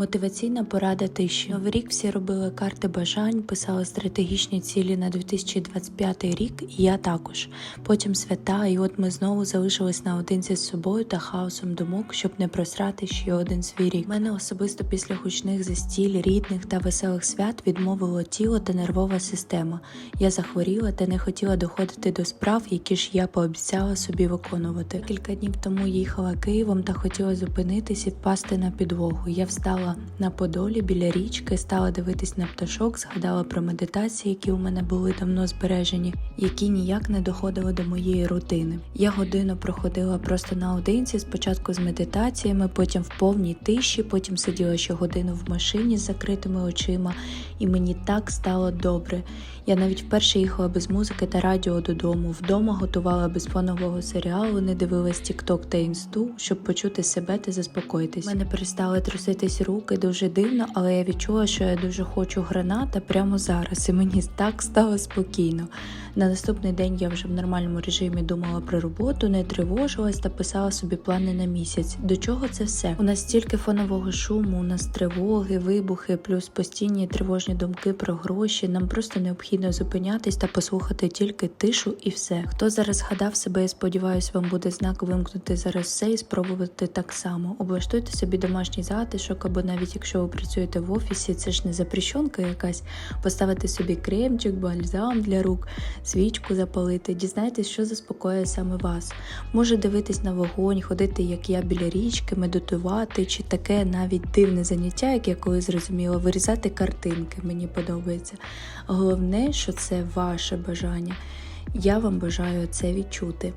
Мотиваційна порада тиші. Новий рік всі робили карти бажань, писали стратегічні цілі на 2025 рік, і я також. Потім свята, і от ми знову залишились наодинці з собою та хаосом думок, щоб не просрати ще один свій рік. Мене особисто після гучних застіль, рідних та веселих свят відмовило тіло та нервова система. Я захворіла та не хотіла доходити до справ, які ж я пообіцяла собі виконувати. Кілька днів тому їхала Києвом та хотіла зупинитись і впасти на підлогу. Я встала на подолі біля річки, стала дивитись на пташок, згадала про медитації, які у мене були давно збережені, які ніяк не доходили до моєї рутини. Я годину проходила просто наодинці, спочатку з медитаціями, потім в повній тиші, потім сиділа ще годину в машині з закритими очима, і мені так стало добре. Я навіть вперше їхала без музики та радіо додому. Вдома готувала без фонового серіалу, не дивилась TikTok та інсту, щоб почути себе та заспокоїтись. Мене перестали труситись руки дуже дивно, але я відчула, що я дуже хочу граната прямо зараз, і мені так стало спокійно. На наступний день я вже в нормальному режимі думала про роботу, не тривожилась та писала собі плани на місяць. До чого це все? У нас стільки фонового шуму, у нас тривоги, вибухи, плюс постійні тривожні думки про гроші. Нам просто необхідно зупинятись та послухати тільки тишу і все. Хто зараз згадав себе, я сподіваюся, вам буде знак вимкнути зараз все і спробувати так само. Облаштуйте собі домашній затишок, або навіть якщо ви працюєте в офісі, це ж не запрещенка якась. Поставити собі кремчик, бальзам для рук, свічку запалити. Дізнайтесь, що заспокоює саме вас. Може дивитись на вогонь, ходити, як я біля річки, медитувати, чи таке навіть дивне заняття, як я коли зрозуміла, вирізати картинки. Мені подобається. Головне, що це ваше бажання. Я вам бажаю це відчути.